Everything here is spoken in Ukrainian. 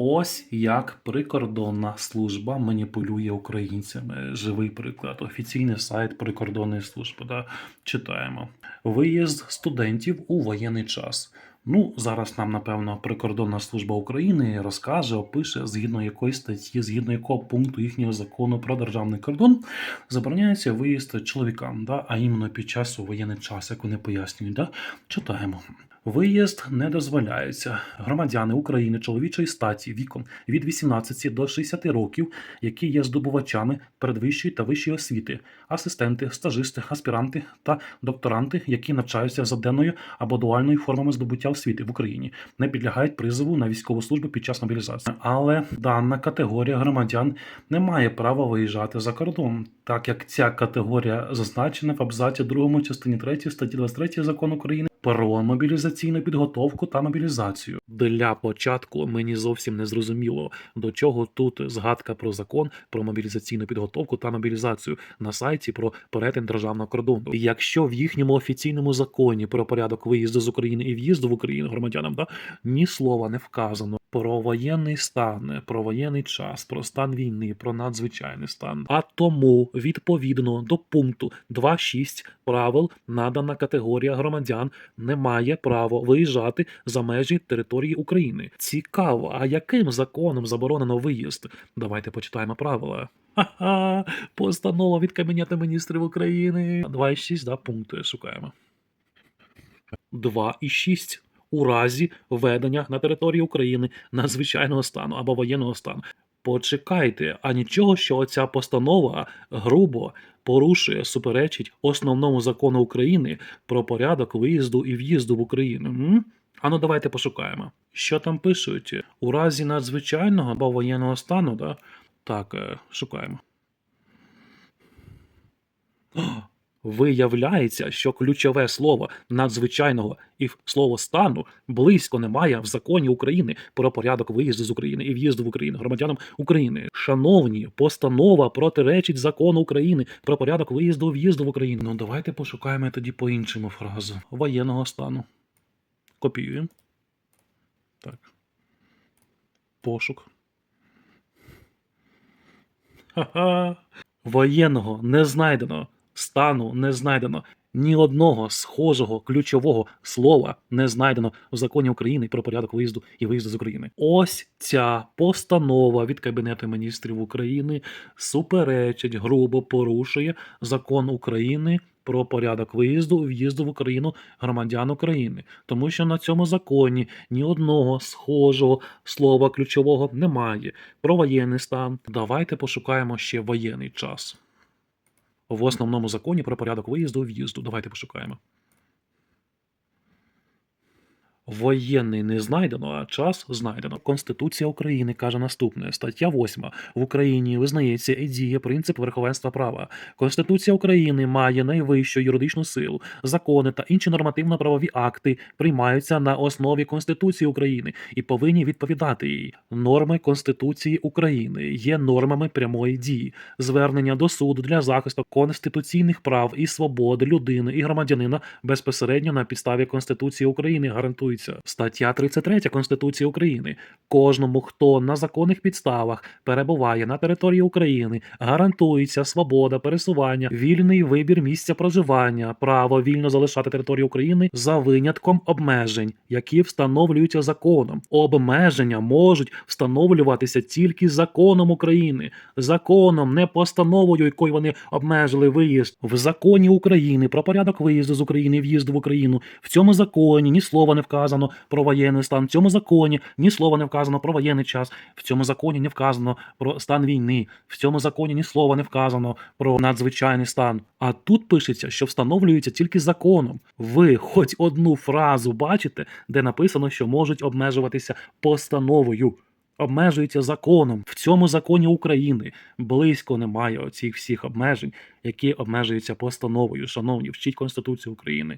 Ось як прикордонна служба маніпулює українцями. Живий приклад. Офіційний сайт прикордонної служби. Да? Читаємо. Виїзд студентів у воєнний час. Ну, зараз нам, напевно, прикордонна служба України розкаже, опише, згідно якої статті, згідно якого пункту їхнього закону про державний кордон забороняється виїзд чоловікам, да? а іменно під час у воєнний час, як вони пояснюють. Да? Читаємо. Виїзд не дозволяється. Громадяни України чоловічої статі віком від 18 до 60 років, які є здобувачами передвищої та вищої освіти, асистенти, стажисти, аспіранти та докторанти, які навчаються за денною або дуальною формами здобуття освіти в Україні, не підлягають призову на військову службу під час мобілізації. Але дана категорія громадян не має права виїжджати за кордон, так як ця категорія зазначена в абзаці 2 частині 3 статті 23 закону України про мобілізаційну підготовку та мобілізацію. Для початку мені зовсім не зрозуміло, до чого тут згадка про закон про мобілізаційну підготовку та мобілізацію на сайті про перетин державного кордону. Якщо в їхньому офіційному законі про порядок виїзду з України і в'їзду в Україну громадянам да, ні слова не вказано про воєнний стан, про воєнний час, про стан війни, про надзвичайний стан. А тому відповідно до пункту 2.6 правил надана категорія громадян не має права виїжджати за межі території України. Цікаво, а яким законом заборонено виїзд? Давайте почитаємо правила. Ха-ха, постанова від Кабінету міністрів України. 2.6, да, пункти шукаємо. 2.6. У разі введення на території України надзвичайного стану або воєнного стану. Почекайте, а нічого, що ця постанова грубо порушує, суперечить основному закону України про порядок виїзду і в'їзду в Україну. М? Ану, давайте пошукаємо. Що там пишуть? У разі надзвичайного або воєнного стану, да? Так, е, шукаємо. Виявляється, що ключове слово надзвичайного і слово стану близько немає в законі України про порядок виїзду з України і в'їзду в Україну громадянам України. Шановні, постанова протиречить закону України про порядок виїзду в'їзду в Україну. Ну давайте пошукаємо тоді по іншому фразу воєнного стану. Копіюємо. Так. Пошук. Ха-ха. Воєнного не знайдено стану не знайдено. Ні одного схожого ключового слова не знайдено в законі України про порядок виїзду і виїзду з України. Ось ця постанова від Кабінету міністрів України суперечить, грубо порушує закон України про порядок виїзду в'їзду в Україну громадян України, тому що на цьому законі ні одного схожого слова ключового немає. Про воєнний стан. Давайте пошукаємо ще воєнний час в основному законі про порядок виїзду в'їзду. Давайте пошукаємо. Воєнний не знайдено, а час знайдено. Конституція України каже наступне: стаття 8. В Україні визнається і діє принцип верховенства права. Конституція України має найвищу юридичну силу. Закони та інші нормативно-правові акти приймаються на основі Конституції України і повинні відповідати їй. Норми Конституції України є нормами прямої дії, звернення до суду для захисту конституційних прав і свобод людини і громадянина безпосередньо на підставі Конституції України гарантується стаття 33 Конституції України. Кожному, хто на законних підставах перебуває на території України, гарантується свобода пересування, вільний вибір місця проживання, право вільно залишати територію України за винятком обмежень, які встановлюються законом. Обмеження можуть встановлюватися тільки законом України, законом, не постановою, якою вони обмежили виїзд в законі України про порядок виїзду з України, в'їзду в Україну. В цьому законі ні слова не вказано про воєнний стан. В цьому законі ні слова не вказано про воєнний час. В цьому законі не вказано про стан війни. В цьому законі ні слова не вказано про надзвичайний стан. А тут пишеться, що встановлюється тільки законом. Ви хоч одну фразу бачите, де написано, що можуть обмежуватися постановою. Обмежується законом в цьому законі України близько немає оцих всіх обмежень, які обмежуються постановою. Шановні, вчіть Конституцію України.